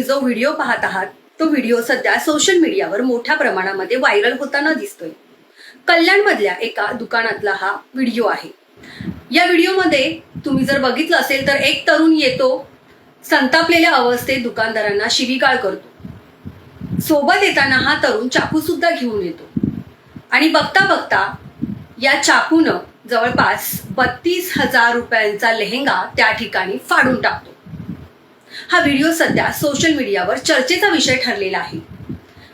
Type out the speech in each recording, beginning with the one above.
तुम्ही जो व्हिडिओ पाहत आहात तो व्हिडिओ सध्या सोशल मीडियावर मोठ्या प्रमाणामध्ये व्हायरल होताना दिसतोय. कल्याणमधल्या एका दुकानातला हा व्हिडिओ आहे. या व्हिडिओमध्ये तुम्ही जर बघितलं असेल तर एक तरुण येतो संतापलेल्या अवस्थेत दुकानदारांना शिवीगाळ करतो. सोबत येताना हा तरुण चाकू सुद्धा घेऊन येतो. आणि बघता बघता या चाकूनं जवळपास बत्तीस हजार रुपयांचा लेहेंगा त्या ठिकाणी फाडून टाकतो. हा व्हिडिओ सध्या सोशल मीडियावर चर्चेचा विषय ठरलेला आहे.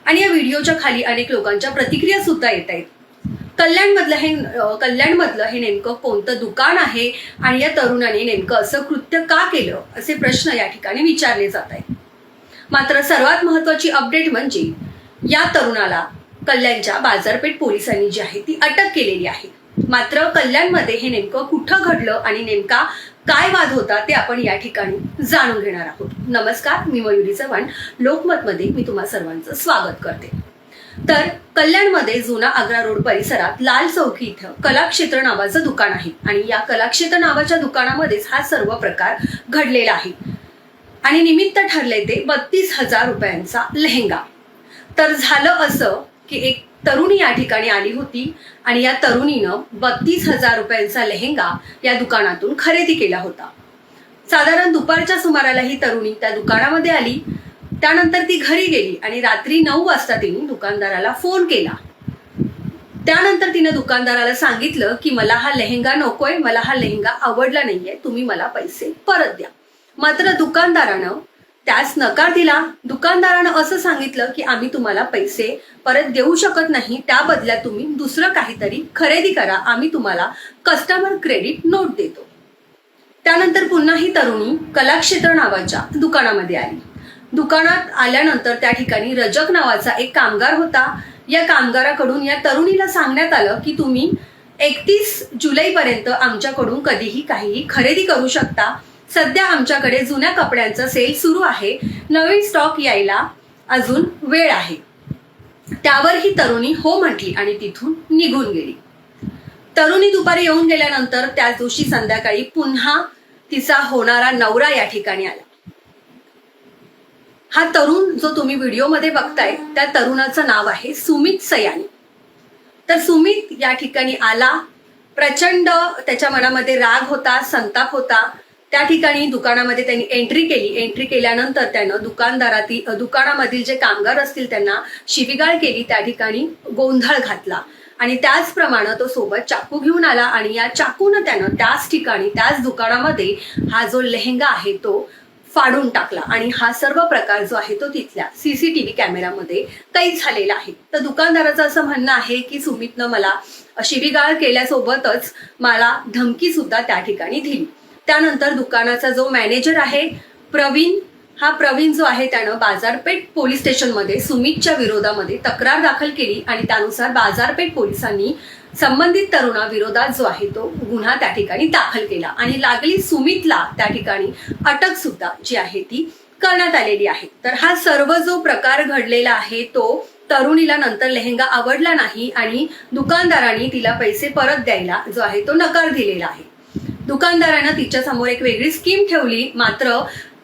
आणि या व्हिडिओच्या खाली अनेक लोकांच्या प्रतिक्रिया सुद्धा येत आहेत. कल्याणमधलं हे कल्याणमधलं हे नेमकं कोणतं दुकान आहे आणि या तरुणाने नेमकं असं कृत्य का केलं असे प्रश्न या ठिकाणी विचारले जात आहेत. मात्र सर्वात महत्वाची अपडेट म्हणजे या तरुणाला कल्याणच्या बाजारपेठ पोलिसांनी जी आहे ती अटक केलेली आहे. मात्र कल्याणमध्ये हे नेमकं कुठं घडलं आणि नेमका काय वाद होता ते आपण या ठिकाणी जाणून घेणार आहोत. नमस्कार मी मयुरी चव्हाण. लोकमतमध्ये मी तुम्हा सर्वांचं स्वागत करते. तर कल्याणमध्ये जुना आग्रा रोड परिसरात लाल चौकी इथं कलाक्षेत्र नावाचं दुकान आहे आणि या कलाक्षेत्र नावाच्या दुकानामध्येच हा सर्व प्रकार घडलेला आहे. आणि निमित्त ठरले ते बत्तीस हजार रुपयांचा लेहेंगा. तर झालं असं की एक तरुणी या ठिकाणी आली होती आणि या तरुणीनं बत्तीस हजार रुपयांचा लेहेंगा या दुकानातून खरेदी केला होता. साधारण दुपारच्या सुमाराला ही तरुणी त्या दुकानामध्ये आली. त्यानंतर ती घरी गेली आणि रात्री नऊ वाजता तिने दुकानदाराला फोन केला. त्यानंतर तिनं दुकानदाराला सांगितलं की मला हा लेहेंगा नकोय मला हा लेहेंगा आवडला नाहीये तुम्ही मला पैसे परत द्या. मात्र दुकानदारानं त्यास नकार दिला दुकानदारानं असं सांगितलं की आम्ही तुम्हाला पैसे परत देऊ शकत नाही त्या बदल्यात तुम्ही दुसरं काहीतरी खरेदी करा आम्ही तुम्हाला कस्टमर क्रेडिट नोट देतो. त्यानंतर पुन्हा ही तरुणी कलाक्षेत्र नावाच्या दुकानामध्ये आली. दुकानात आल्यानंतर त्या ठिकाणी रजक नावाचा एक कामगार होता. या कामगाराकडून या तरुणीला सांगण्यात आलं की तुम्ही एकतीस जुलैपर्यंत आमच्याकडून कधीही काहीही खरेदी करू शकता. सध्या आमच्याकडे जुन्या कपड्यांचा सेल सुरू आहे. नवीन स्टॉक यायला अजून वेळ आहे. त्यावर ही तरुणी हो म्हटली आणि तिथून निघून गेली. तरुणी दुपारी येऊन गेल्यानंतर त्याच दिवशी संध्याकाळी पुन्हा तिचा होणारा नवरा या ठिकाणी आला. हा तरुण जो तुम्ही व्हिडिओमध्ये बघताय त्या तरुणाचं नाव आहे सुमित सयानी. तर सुमित या ठिकाणी आला. प्रचंड त्याच्या मनामध्ये राग होता संताप होता. त्या ठिकाणी दुकानामध्ये त्यांनी एंट्री केली. एंट्री केल्यानंतर त्यानं दुकानदारातील दुकानामधील जे कामगार असतील त्यांना शिवीगाळ केली त्या ठिकाणी गोंधळ घातला. आणि त्याचप्रमाणे तो सोबत चाकू घेऊन आला आणि या चाकूनं त्यानं त्याच ठिकाणी त्याच दुकानामध्ये हा जो लेहेंगा आहे तो फाडून टाकला. आणि हा सर्व प्रकार जो आहे तो तिथल्या सीसीटीव्ही कॅमेरामध्ये कैद झालेला आहे. तर दुकानदाराचं असं म्हणणं आहे की सुमितनं मला शिवीगाळ केल्यासोबतच मला धमकी सुद्धा त्या ठिकाणी दिली. त्यानंतर दुकानाचा जो मॅनेजर आहे प्रवीण हा प्रवीण जो आहे त्यानं बाजारपेठ पोलीस स्टेशनमध्ये सुमितच्या विरोधामध्ये तक्रार दाखल केली आणि त्यानुसार बाजारपेठ पोलिसांनी संबंधित तरुणाविरोधात जो आहे तो गुन्हा त्या ठिकाणी दाखल केला. आणि लागली सुमितला त्या ठिकाणी अटक सुद्धा जी आहे ती करण्यात आलेली आहे. तर हा सर्व जो प्रकार घडलेला आहे तो तरुणीला नंतर लेहेंगा आवडला नाही आणि दुकानदारांनी तिला पैसे परत द्यायला जो आहे तो नकार दिलेला आहे. दुकानदारानं तिच्या समोर एक वेगळी स्कीम ठेवली. मात्र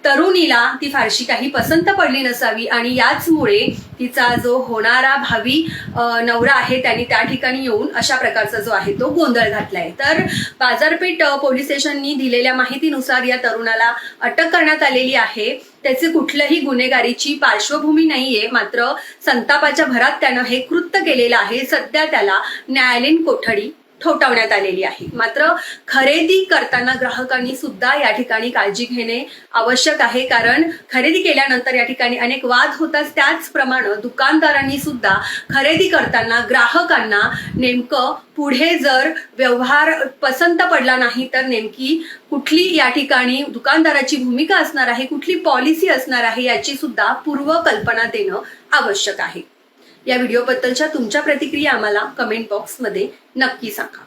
तरुणीला ती फारशी काही पसंत पडली नसावी आणि याचमुळे तिचा जो होणारा भावी नवरा आहे त्यांनी त्या ठिकाणी येऊन अशा प्रकारचा जो आहे तो गोंधळ घातलाय. तर बाजारपेठ पोलीस स्टेशननी दिलेल्या माहितीनुसार या तरुणाला अटक करण्यात आलेली आहे. त्याचे कुठल्याही गुन्हेगारीची पार्श्वभूमी नाहीये मात्र संतापाच्या भरात त्यानं हे कृत्य केलेलं आहे. सध्या त्याला न्यायालयीन कोठडी ठोठावण्यात आलेली आहे. मात्र खरेदी करताना ग्राहकांनी सुद्धा या ठिकाणी काळजी घेणे आवश्यक आहे. कारण खरेदी केल्यानंतर या ठिकाणी अनेक वाद होतात. त्याचप्रमाणे दुकानदारांनी सुद्धा खरेदी करताना ग्राहकांना नेमकं पुढे जर व्यवहार पसंत पडला नाही तर नेमकी कुठली या ठिकाणी दुकानदाराची भूमिका असणार आहे? कुठली पॉलिसी असणार आहे? याची सुद्धा पूर्वकल्पना देणं आवश्यक आहे. या व्हिडिओबद्दलच्या तुमच्या प्रतिक्रिया आम्हाला कमेंट बॉक्समध्ये नक्की सांगा.